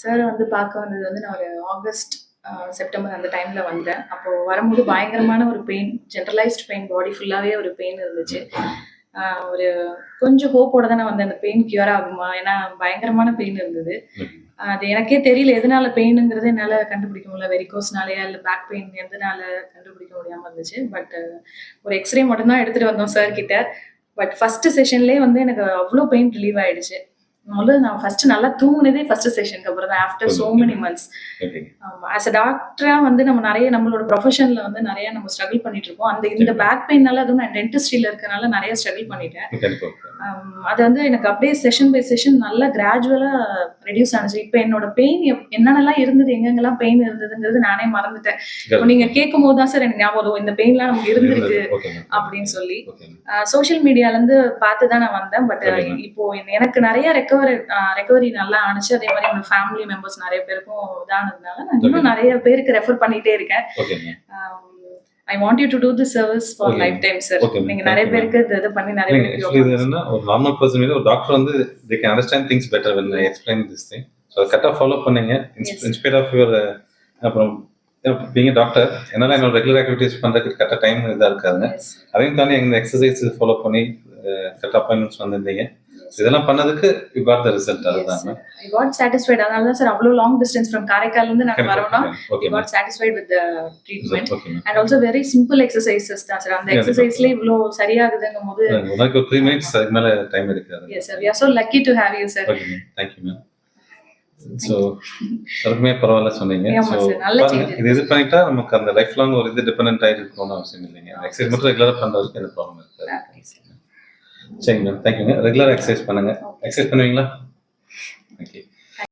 Sir வந்து பார்க்க வந்தது வந்து நான் ஒரு ஆகஸ்ட் செப்டம்பர் அந்த டைம்ல வந்தேன். அப்போ வரும்போது பயங்கரமான ஒரு பெயின் ஜென்ரலைஸ்ட் பெயின் பாடி ஃபுல்லாவே ஒரு பெயின் இருந்துச்சு. ஒரு கொஞ்சம் ஹோப்போட தான் நான் வந்தேன் அந்த பெயின் கியூர் ஆகுமா? ஏன்னா பயங்கரமான பெயின் இருந்தது. அது எனக்கே தெரியல எதனால பெயினுங்கிறது என்னால் கண்டுபிடிக்க முடியல. வெரிகோஸ்னாலயா இல்லை பேக் பெயின் எதனால கண்டுபிடிக்க முடியாமல் இருந்துச்சு. பட் ஒரு எக்ஸ்ரே மட்டும்தான் எடுத்துட்டு வந்தோம் சார் கிட்ட. பட் ஃபர்ஸ்ட் செஷன்லேயே வந்து எனக்கு அவ்வளோ பெயின் ரிலீவ் ஆயிடுச்சு. முதல்ல நான் ஃபர்ஸ்ட் நல்லா தூங்குனதே ஃபர்ஸ்ட் செஷனுக்கு அப்புறம் தான் after so many months as a டாக்டரா வந்து நம்ம நிறைய நம்மளோட ப்ரொஃபஷன்ல வந்து நிறைய நம்ம ஸ்ட்ரகிள் பண்ணிட்டு இருக்கோம். அந்த இந்த பேக் பெயின்னால அதுவும் நான் டென்டிஸ்ட்ரியில இருக்கனால நிறைய ஸ்ட்ரகிள் பண்ணிட்டேன். அது வந்து எனக்கு அப்படியே செஷன் பை செஷன் நல்லா கிராஜுவலா ரெடியூஸ் ஆனிச்சு. இப்போ என்னோட பெயின் என்னென்னலாம் இருந்தது எங்கெங்கெல்லாம் பெயின் இருந்ததுங்கிறது நானே மறந்துட்டேன். இப்போ நீங்க கேட்கும் போது தான் சார் எனக்கு ஞாபகம் இந்த பெயின்லாம் நமக்கு இருந்திருக்கு அப்படின்னு சொல்லி. சோஷியல் மீடியால இருந்து பார்த்து தான் நான் வந்தேன். பட். இப்போ எனக்கு நிறைய ரெக்கவரி ரெக்கவரி நல்லா ஆனிச்சு அதே மாதிரி என்னோட ஃபேமிலி மெம்பர்ஸ் நிறைய பேருக்கும் இதானதுனால நான் இன்னும். நிறைய பேருக்கு ரெஃபர் பண்ணிட்டே இருக்கேன் I want you to do the service for. Lifetime sir. நீங்க நிறைய. பேருக்கு இது இது பண்ணி நிறைய இது என்னன்னா ஒரு நார்மல் பர்சன் மீது ஒரு டாக்டர் வந்து they can understand things better when I explain this thing so கரெக்டாக ஃபாலோ பண்ணீங்க Yes. In spite of your அப்புறம் பீங்க டாக்டர் என்னால் என்னோட ரெகுலர் ஆக்டிவிட்டிஸ் பண்ணுறதுக்கு கரெக்டாக டைம் இதாக இருக்காதுங்க Yes, அதையும் தாண்டி எங்கள் எக்ஸசைஸ் ஃபாலோ பண்ணி கரெக்டாக அப்பாயின்மெண்ட்ஸ் வந்திருந்தீங்க. இதெல்லாம் பண்ணதுக்கு யூ காட் த ரிசல்ட் அதுதான். I got satisfied. அதனால தான் சார் அவ்வளோ லாங் டிஸ்டன்ஸ் ஃப்ரம் காரைக்கால்ல இருந்து நாங்க வரோம்னா satisfied with the treatment. Okay and also very simple exercises தான் சார் அந்த எக்ஸசைஸ்ல இவ்வளோ சரியாகுதுங்கும் போது ஒரு நாளைக்கு ஒரு த்ரீ மினிட்ஸ் அதுக்கு மேலே டைம் இருக்காது. Yes sir we are so lucky to have you sir okay ma'am so அதுக்குமே பரவாயில்ல சொன்னீங்க. ஸோ இது இது பண்ணிட்டா நமக்கு அந்த லைஃப் லாங் ஒரு இது டிபெண்ட் ஆகிட்டு இருக்கணும்னு அவசியம் இல்லைங்க. எக்ஸசைஸ் மட்டும் ரெகுலராக பண்ணுறதுக்கு எந்த ப்ராப்ளம் இருக்காது. சரிங்க மேம் தேங்க்யூங்க ரெகுலர் எக்ஸசைஸ் பண்ணுங்கள் எக்ஸசைஸ் பண்ணுவீங்களா? ஓகே